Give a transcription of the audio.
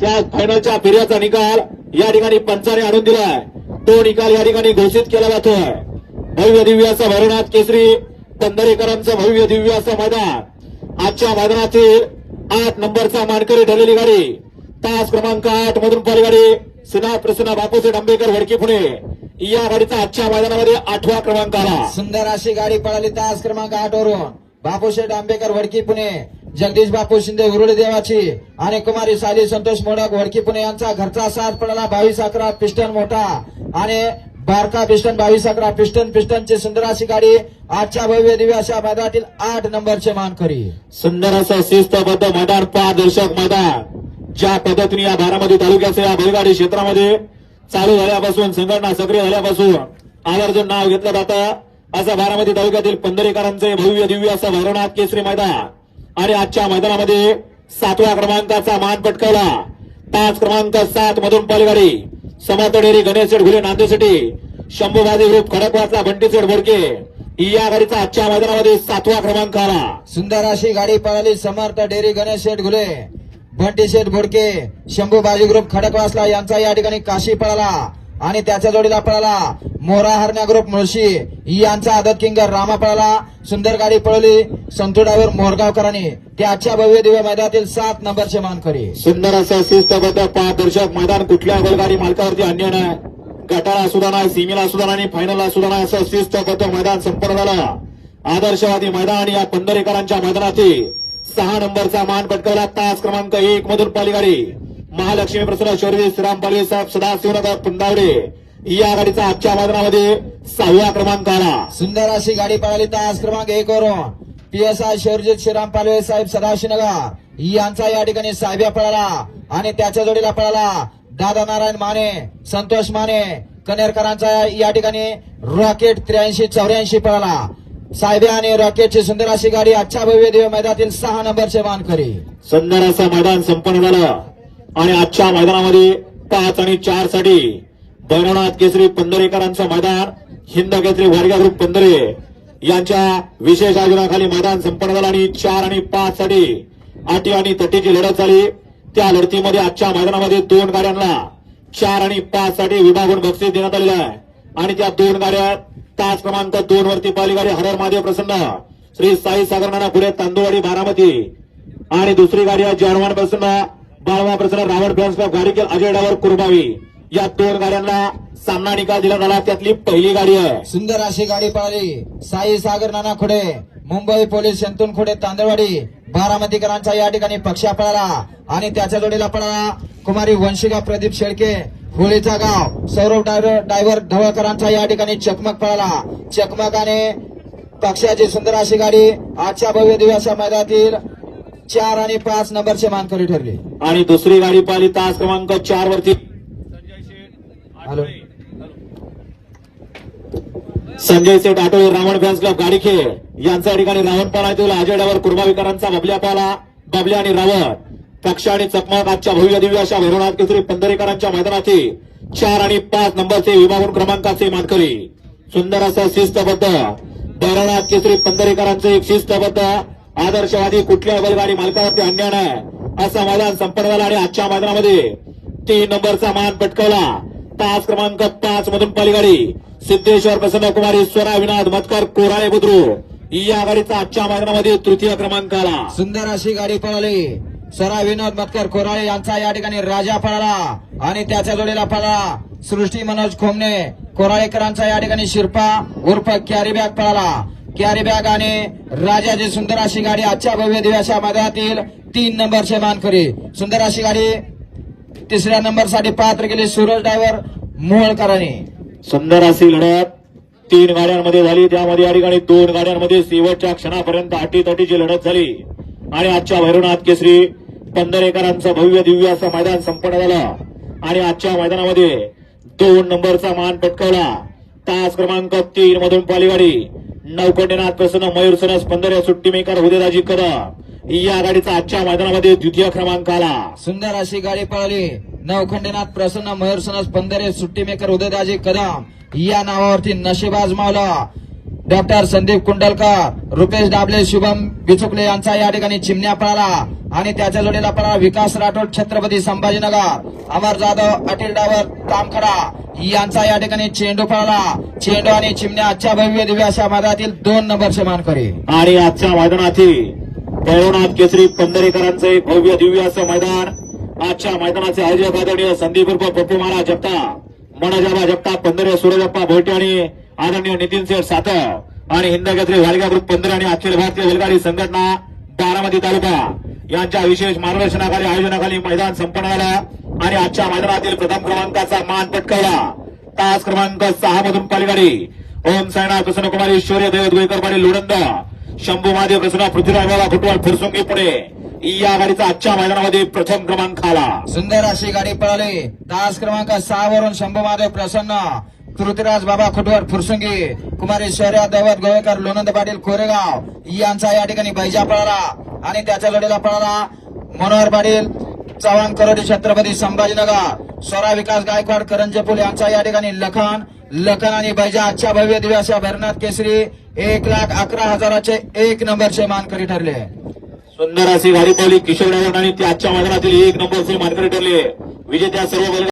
त्या फायनलच्या फेऱ्याचा निकाल या ठिकाणी पंचाने आणून दिलाय. तो निकाल या ठिकाणी घोषित केला जातोय. भव्य दिव्याचा भरणात केसरी पंधरेकरांचं भव्य दिव्य असं मैदान. आजच्या मैदानातील आठ नंबरचा मानकरी ठरलेली गाडी. तास क्रमांक आठ मधून पाली गाडी. सुना प्रसुना बापूसे डांबेकर वडकी पुणे. या गाडीचा आजच्या मैदानामध्ये आठवा क्रमांक आला. सुंदर अशी गाडी पळाली तास क्रमांक आठ वरून. बापूशेठ डांबेकर वडकी पुणे. जगदीश बापू शिंदे उरुळी देवाची आणि कुमारी साली संतोष मोडक वडकी पुणे यांचा घरचा साथ पडला बावीस अकरा पिस्टन मोठा. आणि बारका पिस्टन बावीस अकरा पिस्टन पिस्टनची सुंदर अशी गाडी आजच्या भव्य दिव्य अशा मैदानातील आठ नंबरचे मानकरी. सुंदर असं शिस्तबद्ध मैदान पारदर्शक मैदान. ज्या पद्धतीने या बारामती तालुक्याच्या या बैलगाडी क्षेत्रामध्ये चालू झाल्यापासून संघटना सक्रिय झाल्यापासून आवर्जून नाव घेतलं जातं. असं बारामती तालुक्यातील पंधरेकरांचे भव्य दिव्य असं भैरवनाथ केसरी मैदान. आणि आजच्या मैदानामध्ये सातव्या क्रमांकाचा मान पटकावला. पाच क्रमांक सात मधून पालगाडी समर्थ डेअरी गणेश शेठ घुले नांदेसाठी शंभूबाजी ग्रुप खडकवासला बंटी शेठ बोडके या गाडीचा आजच्या मैदानामध्ये सातवा क्रमांक आला. सुंदर अशी गाडी पळाली समर्थ डेरी गणेश शेठ घुले भंटी शेठ भोडके शंभू बाजी ग्रुप खडकवासला यांचा या ठिकाणी काशी पळाला. आणि त्याच्या जोडीला पळाला मोरा हरण्या ग्रुप मुळशी. यांचा आदत किंगर रामा पळाला. सुंदर गाडी पळवली. संतुडावर मोरगावकरांनी. त्याच्या भव्य दिव्य मैदानातील सात नंबरचे मानकरी. सुंदर असं शिस्तबद्ध पारदर्शक मैदान कुठल्या बैलगाडी मालकावरती अन्य नाही. गटाला सुद्धा नाही सीमेला सुद्धा नाही फायनलला सुद्धा नाही असं शिस्तबद्ध मैदान संपन्न झालं. आदर्शवादी मैदान आणि या पंधरेकरांच्या मैदानातील सहा नंबरचा मान पटकावला. तास क्रमांक एक मधून पालीगाडी. महालक्ष्मी प्रसन्न शौर्य श्रीराम पालवे साहेब सदाशिवनगर पुंदावडे. या गाडीचा आजच्या मैदानामध्ये सहावा क्रमांक आला सुंदर अशी गाडी पळाली तास क्रमांक एक वरून. P S I Shorjit Shriram Palve साहेब सदाशिवनगर. यांचा या ठिकाणी साहेब्या पळाला आणि त्याच्या जोडीला पळाला दादा नारायण माने संतोष माने. कनेरकरांचा या ठिकाणी रॉकेट त्र्याऐंशी चौऱ्याऐंशी पळाला. साहेब्या आणि रॉकेटची सुंदर अशी गाडी आजच्या भव्य दिव्य मैदानातील सहा नंबरचे मानकरी. सुंदर असं मैदान संपन्न झालं. आणि आजच्या मैदानामध्ये पाच आणि चारसाठी भैरवनाथ केसरी पंधरेकरांचं मैदान हिंद केसरी वाडगा ग्रुप पंधरे यांच्या विशेष आयोजनाखाली मैदान संपन्न झालं आणि चार आणि पाच साठी आटी आणि तटीची लढत झाली. त्या लढतीमध्ये आजच्या मैदानामध्ये दोन गाड्यांना चार आणि पाच साठी विभागून बक्षीस देण्यात आलेलं आहे. आणि त्या दोन गाड्या तास क्रमांक दोन वरती पहिली गाडी हरर महादेव प्रसन्न श्री साई सागरनाना पुढे तांदूळवाडी बारामती आणि दुसरी गाडी आहे जर्मन प्रसन्न. बाळवा प्रसन्न रावण फॅन्स क्लब गाडी केल अजय डावर कुरबावी. या दोन गाड्यांना सामना निकाल दिला झाला त्यातली पहिली गाडी आहे. सुंदर अशी गाडी पळाली. साई सागर नाना खुडे मुंबई पोलीस शंतून खुडे तांदळवाडी बारामतीकरांचा या ठिकाणी पक्षा पळाला. आणि त्याच्या जोडीला पळाला कुमारी वंशिका प्रदीप शेळके. होळीचा गाव सौरभ डायव्हर ड्रायव्हर ढवळकरांचा या ठिकाणी चकमक पळाला. चकमकाने पक्षाची सुंदर अशी गाडी आजच्या भव्य दिव्याच्या मैदानातील चार आणि पाच नंबरचे मानकरी ठरली. आणि दुसरी गाडी पाहिली तास क्रमांक चार वरती. Hello. Sanjay Seth Athavale Ravan fans club गाडीखेळ यांचा या ठिकाणी रावण पाला तुला अजय डावर कुरबावीकरांचा बबल्या पाला बबल्या आणि रावण. पक्ष आणि चकमक आजच्या भव्य दिव्य अशा भैरवनाथ केसरी पंधरेकरांच्या मैदानाचे चार आणि पाच नंबरचे विभागून क्रमांकाचे मानकरी. सुंदर असं शिस्तबद्ध भैरवनाथ केसरी पंधरेकरांचे एक शिस्तबद्ध आदर्शवादी कुठल्या बैलगाडी मालकावरती अन्याय नाही. असं मैदान संपन्न झालं आणि आजच्या मैदानामध्ये तीन नंबरचा मान पटकावला. तास क्रमांक पाच मधून पलीगाडी सिद्धेश्वर प्रसन्न कुमारी स्वरा विनाद मतकर कोराळे बुद्रू या गाडीचा आजच्या मैदानामध्ये तृतीय क्रमांक आला. सुंदर अशी गाडी पळाली. स्वरा विनोद मतकर कोराळे यांचा या ठिकाणी राजा पळाला आणि त्याच्या जोडीला पळाला. सृष्टी मनोज खोमने कोराळेकरांचा या ठिकाणी शिरपा उर्फ कॅरी बॅग पळाला. कॅरी बॅग आणि राजाची सुंदर अशी गाडी आजच्या भव्य दिव्याच्या मैदानातील तीन नंबरचे मानकरी सुंदर अशी गाडी. तिसऱ्या नंबरसाठी पात्र केली सूरज डायव्हर मोहळकरांनी. सुंदर अशी लढत तीन गाड्यांमध्ये झाली. त्यामध्ये या ठिकाणी दोन गाड्यांमध्ये शेवटच्या क्षणापर्यंत अटीतटीची लढत झाली. आणि आजच्या भैरवनाथ केसरी पंधरेकरांचं भव्य दिव्य असं मैदान संपन्न झालं. आणि आजच्या मैदानामध्ये दोन नंबरचा मान पटकावला. तास क्रमांक तीन मधून पालीगाडी नौकंडीनाथ प्रसन्न मयूर सनस पंधरे सुट्टीमेकर हुदेदाजी करा या गाडीचा आजच्या मैदानामध्ये द्वितीय क्रमांक आला सुंदर अशी गाडी पळाली. नवखंडनाथ प्रसन्न मयूर सनस पंधरे सुट्टी मेकर उदयदाजी कदम. या नावावरती नशीबाज मावला. डॉक्टर संदीप कुंडलकर रुपेश डाबले शुभम बिचुकले यांचा या ठिकाणी चिमण्या पळाला. आणि त्याच्या जोडीला पळा विकास राठोड छत्रपती संभाजीनगर. अमर जाधव अटील डावर तामखडा. यांचा या ठिकाणी चेंडू पळाला. चेंडू आणि चिमण्या आजच्या भव्य दिव्य अशा मैदानातील दोन नंबरचे मानकरी. आणि आजच्या मैदानातील भैरवनाथ केसरी पंढरीकरांचं एक भव्य दिव्य असं मैदान. आजच्या मैदानाचे आयोजक आदरणीय संदीप उर्फ पप्पू महाराज जगताप मनोजाबा जगताप पंधरे सूरजप्पा भोटे आणि आदरणीय नितीन शेठ सातव आणि हिंद केसरी वालगा ग्रुप पंधरे आणि अखिल भारतीय बैलगाडी संघटना बारामती तालुका. यांच्या विशेष मार्गदर्शनाखाली आयोजनाखाली मैदान संपन्न झालं आणि आजच्या मैदानातील प्रथम क्रमांकाचा मान पटकावला. तास क्रमांक सहा मधून पालगाडी. ओम सायना कृष्णकुमारी शौर्य दैवत गोयकर पाटील लोणंद शंभू महादेव कृष्णा पृथ्वीराज बाबा फुटबॉल फुरसुंगी पुणे. या गाडीचा आजच्या मैदानामध्ये प्रथम क्रमांक आला. सुंदर अशी गाडी पळाली. तास क्रमांक सहा वरून शंभू महादेव प्रसन्न. पृथ्वीराज बाबा खुटवर फुरसुंगी. कुमारी शौर्या दैवत गोवेकर लोणंद पाटील कोरेगाव. यांचा या ठिकाणी बैजा पळाला. आणि त्याच्या जोडीला पळाला मनोहर पाटील चव्हाण करोडी छत्रपती संभाजीनगर. स्वरा विकास गायकवाड करंजपूल यांचा या ठिकाणी लखन. लखन आणि बैजा आजच्या भव्य दिवस भरनाथ केसरी एक लाख अकरा हजाराचे एक नंबरचे मानकरी ठरले. सुंदर अशी गाडी पळली किशोर आणि ते आजच्या मागणातील एक नंबरचे मानकरी ठरले. विजेत्या सर्व